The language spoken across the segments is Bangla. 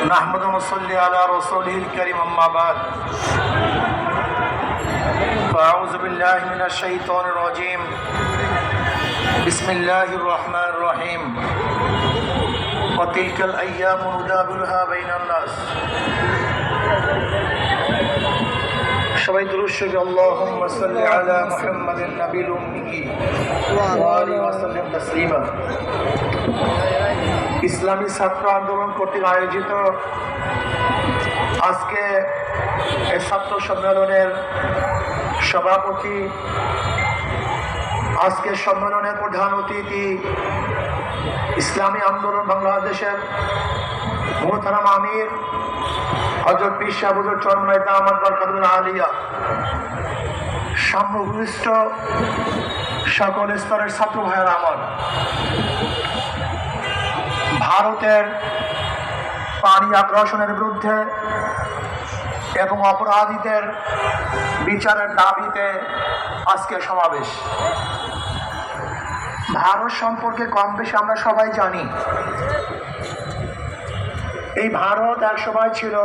نحمد ونصلي على رسوله الكريم أما بعد فأعوذ بالله من الشيطان الرجيم بسم الله الرحمن الرحيم وتلك الأيام ندابلها بين الناس সবাই দুরুশ্বরী আল্লাহুম্মা সাল্লি আলা মুহাম্মাদিন নবীল উম্মি ওয়া আলিহি ওয়া সাল্লাম তাসলিমা ইসলামী ছাত্র আন্দোলন কর্তৃক আয়োজিত আজকে ছাত্র সম্মেলনের সভাপতি আজকের সম্মেলনের প্রধান অতিথি ইসলামী আন্দোলন বাংলাদেশের মোহতারাম আমির হজরত সাহুজুর চরমাই দামাদ বরকাতুল আলিয়া। সাম্যভূমিষ্ঠ সকল স্তরের ছাত্র ভাইয়ের আমার। ভারতের পানি আগ্রাসনের বিরুদ্ধে এবং অপরাধীদের বিচারের দাবিতে আজকে সমাবেশ। ভারত সম্পর্কে কম বেশি আমরা সবাই জানি। এই ভারত এক সময় ছিল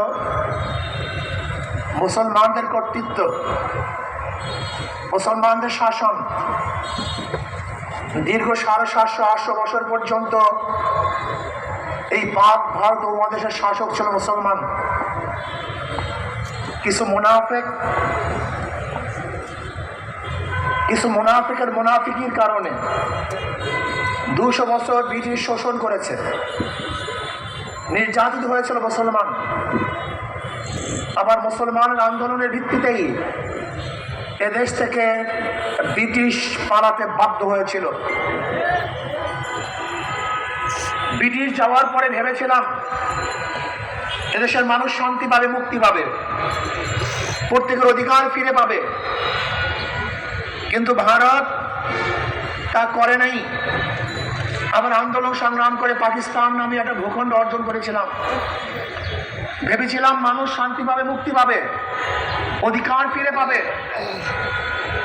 মুসলমানদের কর্তৃত্ব, মুসলমানদের শাসন। দীর্ঘ সাড়ে সাতশো আটশো বছর পর্যন্ত এই পাক ভারত উপমহাদেশের শাসক ছিল মুসলমান। কিছু মুনাফেক, কিছু মুনাফিকের মুনাফিকির কারণে দুশো বছর ব্রিটিশ শোষণ করেছে। নির্যাতিত হয়েছিল মুসলমান। আবার মুসলমানের আন্দোলনের ভিত্তিতেই এদেশ থেকে ব্রিটিশ পালাতে বাধ্য হয়েছিল। ব্রিটিশ যাওয়ার পরে ভেবেছিলাম এদেশের মানুষ শান্তি পাবে, মুক্তি পাবে। প্রত্যেকের অধিকার ফিরে পাবে। কিন্তু ভারত তা করে নাই। আবার আন্দোলন সংগ্রাম করে পাকিস্তান নামে একটা ভূখণ্ড অর্জন করেছিলাম। ভেবেছিলাম মানুষ শান্তি পাবে, মুক্তি পাবে, অধিকার ফিরে পাবে।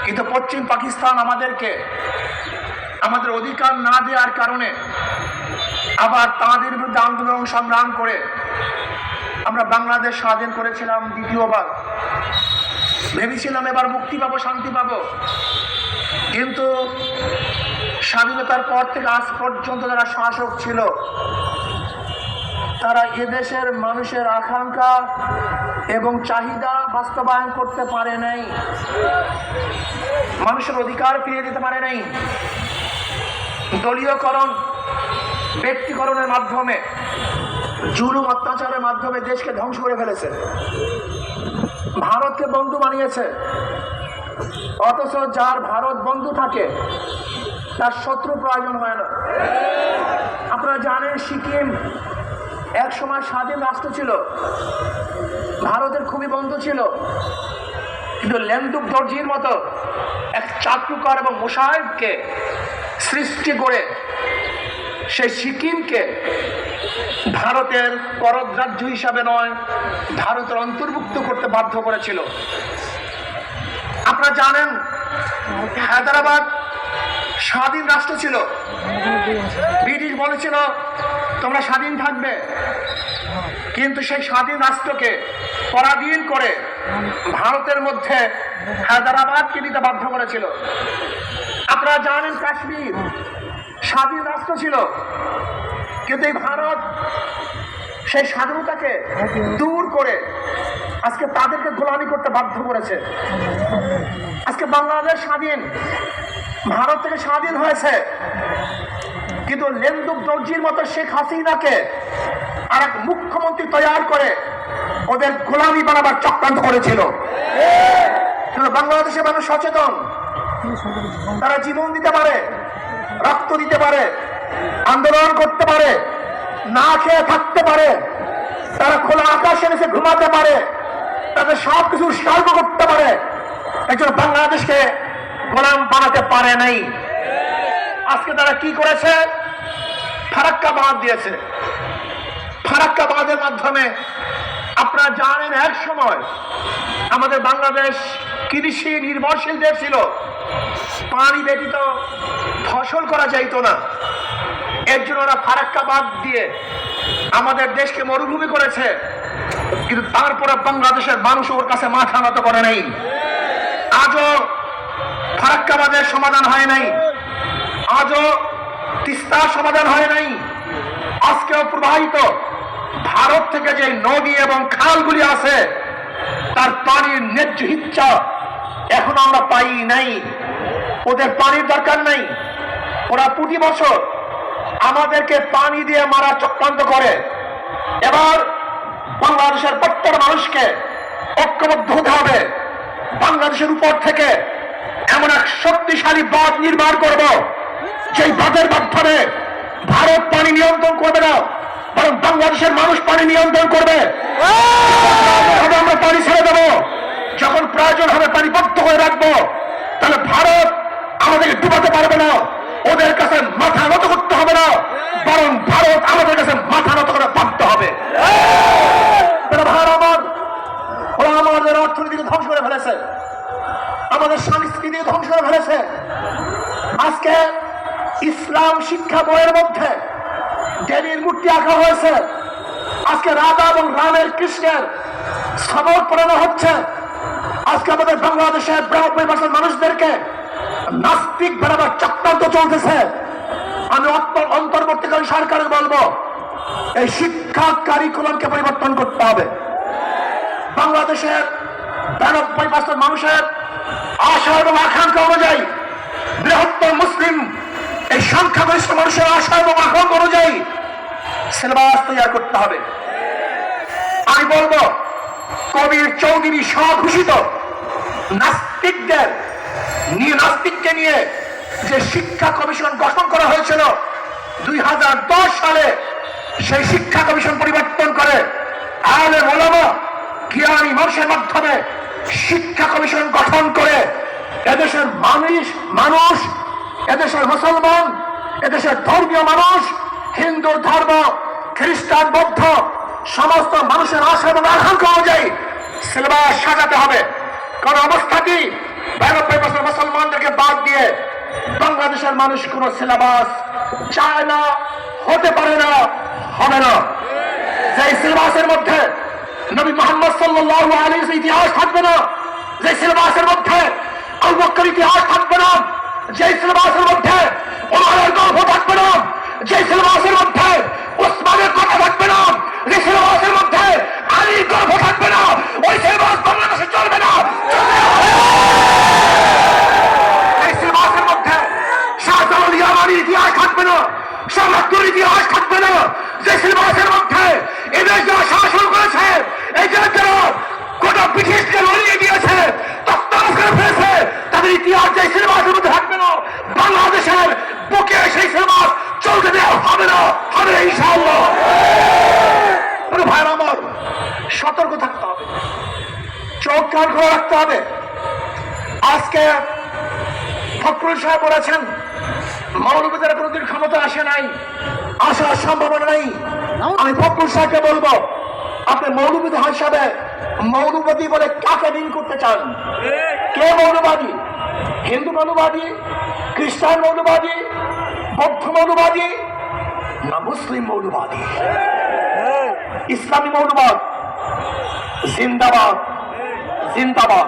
কিন্তু পশ্চিম পাকিস্তান আমাদেরকে, আমাদের অধিকার না দেওয়ার কারণে আবার তাদের বিরুদ্ধে আন্দোলন সংগ্রাম করে আমরা বাংলাদেশ স্বাধীন করেছিলাম দ্বিতীয়বার। ভেবেছিলাম এবার মুক্তি পাবো, শান্তি পাবো। কিন্তু স্বাধীনতার পর থেকে আজ পর্যন্ত যারা শাসক ছিল, তারা এদেশের মানুষের আকাঙ্ক্ষা এবং চাহিদা বাস্তবায়ন করতে পারে নাই। মানুষের অধিকার ফিরিয়ে দিতে পারে নাই। দলীয়করণ ব্যক্তিকরণের মাধ্যমে, জুলুম অত্যাচারের মাধ্যমে দেশকে ধ্বংস করে ফেলেছে। ভারতকে বন্ধু বানিয়েছে। অথচ যার ভারত বন্ধু থাকে, তার শত্রু প্রয়োজন হয় না। আপনারা জানেন, সিকিম এক সময় স্বাধীন রাষ্ট্র ছিল। ভারতের খুবই বন্ধু ছিল। কিন্তু লেন্দুক দর্জির মতো এক চাকরুকর এবং মুসাহেবকে সৃষ্টি করে সেই সিকিমকে ভারতের করদ রাজ্য হিসাবে নয়, ভারতের অন্তর্ভুক্ত করতে বাধ্য করেছিল। আপনারা জানেন, হায়দ্রাবাদ স্বাধীন রাষ্ট্র ছিল। ব্রিটিশ বলেছিল, তোমরা স্বাধীন থাকবে। কিন্তু সেই স্বাধীন রাষ্ট্রকে পরাধীন করে ভারতের মধ্যে হায়দ্রাবাদকে নিতে বাধ্য করেছিল। আপনারা জানেন কাশ্মীর। স্বাধীন রাষ্ট্র ছিল। কিন্তু এই ভারত সেই স্বাধীনতাকে দূর করে আজকে তাদেরকে গোলামি করতে বাধ্য করেছে। আজকে বাংলাদেশ স্বাধীন, ভারত থেকে স্বাধীন হয়েছে। কিন্তু লেন্দুক দর্জির মতো শেখ হাসিনাকে আর এক মুখ্যমন্ত্রী তৈরি করে ওদের গোলামি বানাবার চক্রান্ত করেছিল। বাংলাদেশের মানুষ সচেতন, তারা জীবন দিতে পারে। রক্ত দিতে পারে, আন্দোলন করতে পারে, না খেয়ে থাকতে পারে, তারা খোলা আকাশে এসে ঘুমাতে পারে, তাদের সব কিছু করতে পারে, একজন বাংলাদেশকে গোলাম বানাতে পারে নাই। আজকে তারা কি করেছে? ফারাক্কা বাঁধ দিয়েছে। ফারাক্কা বাঁধের মাধ্যমে আপনারা জানেন, এক সময় আমাদের বাংলাদেশ কৃষি নির্ভরশীল দেশ ছিল। পানি ব্যতীত ফসল করা যাইতো না। এর জন্য ওরা ফারাক্কা বাঁধ দিয়ে আমাদের দেশকে মরুভূমি করেছে। কিন্তু তারপরে বাংলাদেশের মানুষ ওর কাছে মাথা নত করে নাই। আজও ফারাক্কাবাদের সমাধান হয় নাই। আজও তিস্তার সমাধান হয় নাই। আজকেও প্রবাহিত ভারত থেকে যে নদী এবং খালগুলি আছে, তার পানির ন্যায্য ইচ্ছা এখন আমরা পাই নাই। ওদের পানির দরকার নাই। ওরা প্রতি বছর আমাদেরকে পানি দিয়ে মারা চক্রান্ত করে। এবার বাংলাদেশের প্রত্যেক মানুষকে ঐক্যবদ্ধ হতে হবে। বাংলাদেশের উপর থেকে এমন এক শক্তিশালী বাঁধ নির্মাণ করব সেই বাঁধের মাধ্যমে ভারত পানি নিয়ন্ত্রণ করবে না, বরং বাংলাদেশের মানুষ পানি নিয়ন্ত্রণ করবে। আমরা পানি ছেড়ে দেবো, যখন প্রয়োজন হবে পানি বদ্ধ করে রাখব, তাহলে ভারত আমাদেরকে ডুবাতে পারবে না। ওদের কাছে মাথা নত করতে হবে না। বরং ভারত আমাদের কাছে মাথা নত করে বাধ্য হবে। আমাদের অর্থনীতিকে ধ্বংস করে ফেলেছে। আমাদের সংস্কৃতিকে ধ্বংস করে ফেলেছে। আজকে ইসলাম শিক্ষা বইয়ের মধ্যে দেবীর মূর্তি আঁকা হয়েছে। আজকে রাধা এবং রামের কৃষ্ণের সবর পড়ানো হচ্ছে। আজকে আমাদের বাংলাদেশের ব্রাহ্মণ ভাষার মানুষদেরকে নাস্তিক বেড়াবার চক্রান্ত চলতেছে। আমি অন্ত- অন্তর্বর্তীকালীন সরকারকে বলব, এই শিক্ষা কারিকুলামকে পরিবর্তন করতে হবে। বাংলাদেশের বিরানব্বই পার্সেন্ট মানুষের আশা এবং আকাঙ্ক্ষা অনুযায়ী বৃহত্তর মুসলিম এই সংখ্যাগরিষ্ঠ মানুষের আশা এবং আকাঙ্ক্ষা অনুযায়ী সিলেবাস তৈরি করতে হবে। আমি বলব, কবির চৌধুরী স্বঘোষিত নাস্তিকদের নিয়ে নাস্তিককে নিয়ে যে শিক্ষা কমিশন গঠন করা হয়েছিল দুই হাজার দশ সালে, সেই শিক্ষা কমিশন পরিবর্তন করে আলে মোলামা জ্ঞানী মানুষের মাধ্যমে শিক্ষা কমিশন গঠন করে এদেশের মানুষ মানুষ, এদেশের মুসলমান, এদেশের ধর্মীয় মানুষ, হিন্দু, ধর্ম, খ্রিস্টান, বৌদ্ধ, সমস্ত মানুষের আশা এবং আকাঙ্ক্ষা অনুযায়ী সিলেবাস সাজাতে হবে। কারণ অবস্থা কি? বছর মুসলমানদেরকে বাদ দিয়ে বাংলাদেশের মানুষ কোন সিলেবাস চায় না, হতে পারে না, হবে না। সেই সিলেবাসের মধ্যে নবী মোহাম্মদ সাল্লাহ আলী ইতিহাস থাকবে না যে সিলেবাসের মধ্যে আবু বকর ইতিহাস থাকবে না যে সিলেবাসের মধ্যে ওমরের গল্প থাকবে না যে সিলেবাসের মধ্যে ওসমানের কথা থাকবে না যে সিলেবাসের মধ্যে আলীর গল্প থাকবে না ওই সিলেবাস বাংলাদেশে চলবে না এই সিলেবাসের মধ্যে শাহজালাল ইয়ামানির ইতিহাস থাকবে না শাহাদুর ইতিহাস থাকবে না যে সিলেবাসের মধ্যে এদের যারা শাসন করেছে এই যে যারা গোটা ব্রিটিশকে লড়িয়ে দিয়েছে তত্ত্বাবধান করে ফেলেছে তাদের ইতিহাস যে সিলেবাসের মধ্যে থাকবে না বাংলাদেশের বুকে সেই সিলেবাস চলতে দেওয়া হবে না হবে না ইনশাআল্লাহ বলে ভাইয়ের আমার সতর্ক থাকতে হবে চোখ কান খোলা রাখতে হবে আজকে বলেছেন মৌলবীদের কোনোদিন ক্ষমতা আসে নাই, আসার সম্ভাবনা নাই। আমি ফখরুল সাহেবকে বলব, আপনি মৌলবীদ হিসাবে মৌলবাদী বলে কাকে দিন করতে চান? কে মৌলবাদী? হিন্দু মৌলবাদী, খ্রিস্টান মৌলবাদী, বৌদ্ধ মৌলবাদী না মুসলিম মৌলবাদী? ইসলামী মৌলবাদ জিন্দাবাদ জিন্দাবাদ।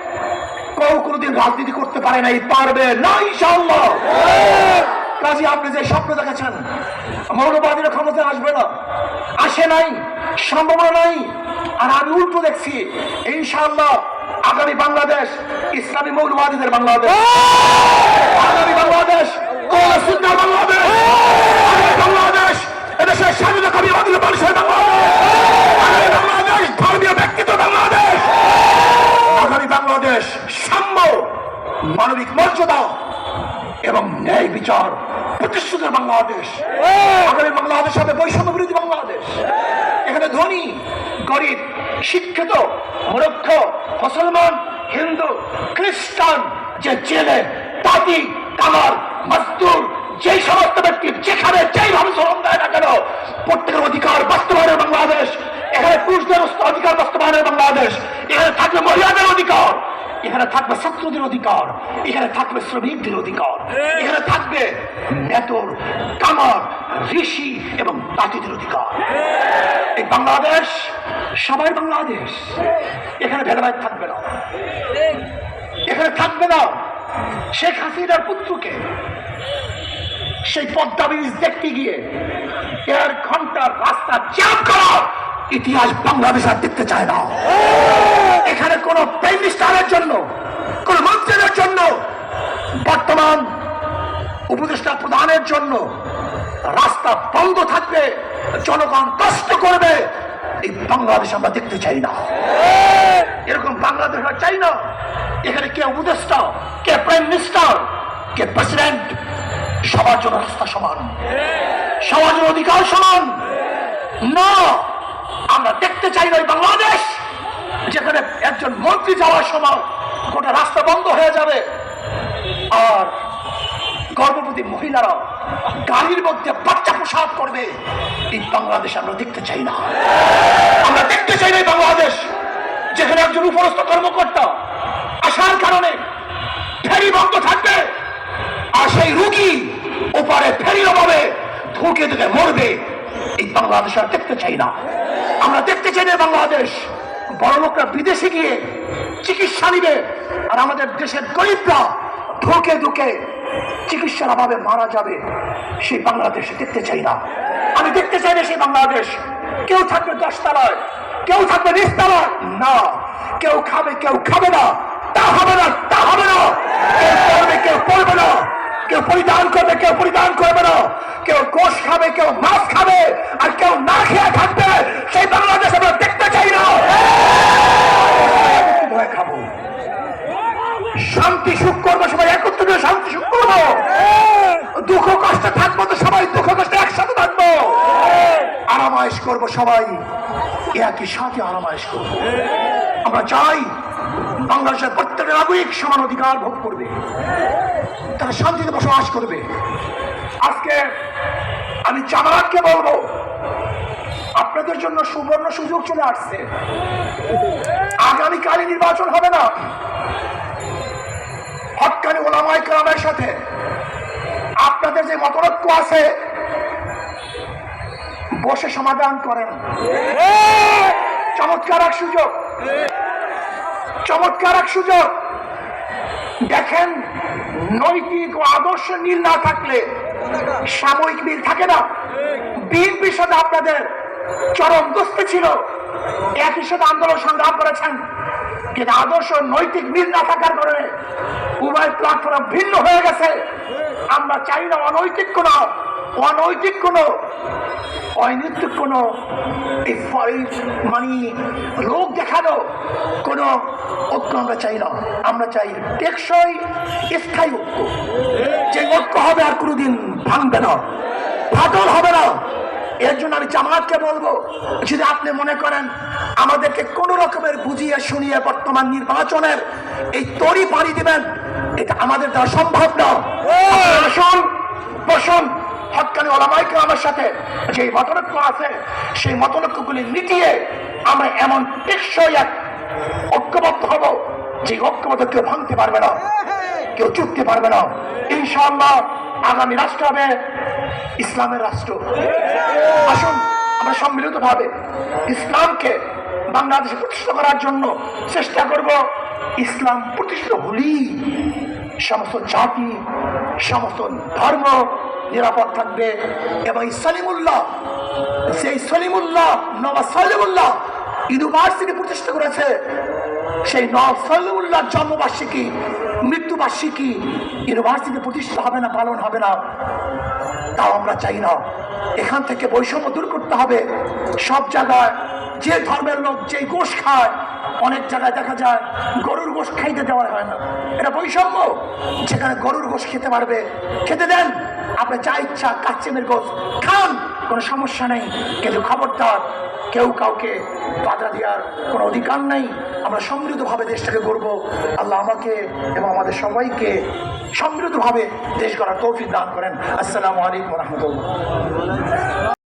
কেউ কোনোদিন রাজনীতি করতে পারে নাই, পারবে না, ইনশাআল্লাহ। কাজে, আপনি যে স্বপ্ন দেখেছেন মৌলবাদীরা ক্ষমতা আসবে না। আসে নাই, সম্ভাবনা নাই। আর আমি উল্টো দেখছি, ইনশাআল্লাহ, আগামী বাংলাদেশ, ইসলামী মৌলবাদীদের বাংলাদেশ। আগামী বাংলাদেশ বাংলাদেশ। বাংলাদেশ, এদেশের স্বাধীনতা কবি বাংলাদেশ আগামী বাংলাদেশ ধর্মীয় ব্যক্তিত্ব বাংলাদেশ আগামী বাংলাদেশ সাম্য মানবিক মর্যাদা এবং ন্যায় বিচার প্রতিষ্ঠিতের বাংলাদেশ। আগামী বাংলাদেশ হবে বৈষম্য বিরোধী বাংলাদেশ। এখানে ধনী গরিব শিক্ষিত মূর্খ মুসলমান হিন্দু খ্রিস্টান যে জেলে তাঁতি কামার মজদুর যে সমস্ত ব্যক্তি যেখানে যেইভাবে শ্রম দেয় না কেন প্রত্যেকের অধিকার বাস্তবায়নের বাংলাদেশ। এখানে পুরুষদের অধিকার বাস্তবায়নের বাংলাদেশ। এখানে থাকবে মহিলাদের অধিকার। এখানে থাকবে ছাত্রদের অধিকার, এখানে থাকবে শ্রমিকদের অধিকার, এখানে থাকবে নেতর কামার, ঋষি এবং তাঁতিদের অধিকার। এই বাংলাদেশ, সবাই বাংলাদেশ, এখানে ভেদাভেদ থাকবে না। এখানে থাকবে না শেখ হাসিনার পুত্রকে। সেই পদ্মা ব্রিজ দেখতে গিয়ে দেড় ঘণ্টার রাস্তা জ্যাম করা ইতিহাস বাংলাদেশ আর দেখতে চায় না। এখানে কোন প্রাইম মিনিস্টারের জন্য, কোন মন্ত্রীদের জন্য, বর্তমান উপদেষ্টা প্রদানের জন্য রাস্তা বন্ধ থাকবে, জনগণ কষ্ট করবে। এই বাংলাদেশ আমরা দেখতে চাই না। এরকম বাংলাদেশ আমরা চাই না। এখানে কে উপদেষ্টা, কে প্রাইম মিনিস্টার, কে প্রেসিডেন্ট, সবার জন্য রাস্তা সমান। সবার জন্য অধিকার সমান। না। আমরা দেখতে চাই না বাংলাদেশ, যেখানে একজন মন্ত্রী যাওয়ার সময় গোটা রাস্তা বন্ধ হয়ে যাবে। আর গর্ভবতী মহিলারা গাড়ির মধ্যে বাচ্চা প্রসাদ করবে। এই বাংলাদেশ আমরা দেখতে চাই না। আমরা দেখতে চাই না বাংলাদেশ, যেখানে একজন উপরস্থ কর্মকর্তা আসার কারণে ফেরি বন্ধ থাকবে আর সেই রুগী ওপারে ফেরির অভাবে ধুকে ধুকে মরবে। এই বাংলাদেশ আর দেখতে চাই না। আমরা দেখতে চাই না বাংলাদেশ। বড় লোকরা বিদেশে গিয়ে চিকিৎসা নিবে আর আমাদের দেশের গরিবরা ধুকে ধুকে চিকিৎসার অভাবে মারা যাবে, সেই বাংলাদেশে দেখতে চাই না। আমি দেখতে চাই না সেই বাংলাদেশ। কেউ থাকবে দশতলায়, কেউ থাকবে নিচতলায়। না, কেউ খাবে কেউ খাবে না। তা হবে না, তা হবে না। কেউ পড়বে কেউ পড়বে না। কেউ পরিধান করবে, কেউ পরিধান করবে না। কেউ গোশ খাবে, কেউ মাছ খাবে, আর কেউ না খেয়ে থাকবে, সেই বাংলাদেশ আমরা দেখতে চাই না। খাব। শান্তি সুখ করব, সবাই একত্রিত শান্তি সুখ করব। দুঃখ কষ্টে থাকব তো সবাই, দুঃখ কষ্টে একসাথে থাকব। আরামায়েশ করব সবাই। একই সাথে আরামায়েশ করব। আমরা চাই বাংলাদেশের প্রত্যেকের নাগরিক সমান অধিকার ভোগ করবে। তারা শান্তিতে বসবাস করবে। আজকে আমি জামাতকে বলব, আপনাদের জন্য সুবর্ণ সুযোগ চলে আসছে। আগামীকালই নির্বাচন হবে না। হকানি ওলামাই কালামের সাথে আপনাদের যে মতরক্য আছে, বসে সমাধান করেন। চমৎকার এক সুযোগ। চমৎকার এক সুযোগ। দেখেন নৈতিক ও আদর্শ মিল না থাকলে সাময়িক মিল থাকে না। বিএনপির সাথে আপনাদের চরম দোস্তি ছিল। একই সাথে আন্দোলন সংগ্রাম করেছেন। কিন্তু আদর্শ নৈতিক মিল না থাকার কারণে উভয় প্ল্যাটফর্ম ভিন্ন হয়ে গেছে। আমরা চাই না অনৈতিক কোন অনৈতিক কোন অনৈতিক কোন এই মানে লোক দেখানো কোন ঐক্য আমরা চাই না। আমরা চাই টেকসই স্থায়ী ঐক্য। যে ঐক্য হবে আর কোনোদিন ভাঙবে না। ফাটল হবে না। এর জন্য আমি জামাতকে বলব যদি আপনি মনে করেন আমাদেরকে কোন রকমের বুঝিয়ে শুনিয়ে বর্তমান নির্বাচনের এই তরি পাড়ি দিবেন এটা আমাদের দ্বারা সম্ভব না। আসুন বসুন। হকানি ওলামাইকে আমার সাথে যে মতলক্ষ্য আছে, সেই মতলক্ষ্যগুলি মিটিয়ে আমরা এমন টেকসই এক ঐক্যবদ্ধ হব, যে ঐক্যবদ্ধ কেউ ভাঙতে পারবে না, কেউ চুকতে পারবে না। ইনশাআল্লাহ আগামী রাষ্ট্র হবে ইসলামের রাষ্ট্র। আসুন, আমরা সম্মিলিত ভাবে ইসলামকে বাংলাদেশে প্রতিষ্ঠা করার জন্য চেষ্টা করব ইসলাম প্রতিষ্ঠিত হলেই সমস্ত জাতি, সমস্ত ধর্ম নিরাপদ থাকবে। এবং সলিমুল্লাহ, সেই সলিমুল্লাহ নবা সলিমুল্লাহ ইউনিভার্সিটি প্রতিষ্ঠা করেছে। সেই নব সলিমুল্লাহ জন্মবার্ষিকী, মৃত্যুবার্ষিকী ইউনিভার্সিটি প্রতিষ্ঠা হবে না, পালন হবে না, তাও আমরা চাই না। এখান থেকে বৈষম্য দূর করতে হবে। সব জায়গায় যে ধর্মের লোক যেই গোশ খায়, অনেক জায়গায় দেখা যায় গরুর গোশ খাইতে দেওয়া হয় না। এটা বৈষম্য। যেখানে গরুর গোশ খেতে পারবে, খেতে দেন। আপনি যা ইচ্ছা কাচ্চেমের গোশ খান, কোনো সমস্যা নেই। কিন্তু খবরদার, কেউ কাউকে বাধা দেওয়ার কোনো অধিকার নাই। আমরা সমৃদ্ধভাবে দেশটাকে গড়ব। আল্লাহ আমাকে এবং আমাদের সবাইকে সমৃদ্ধভাবে দেশ গড়ার তৌফিক দান করেন। আসসালামু আলাইকুম রহমতুল্লাহ।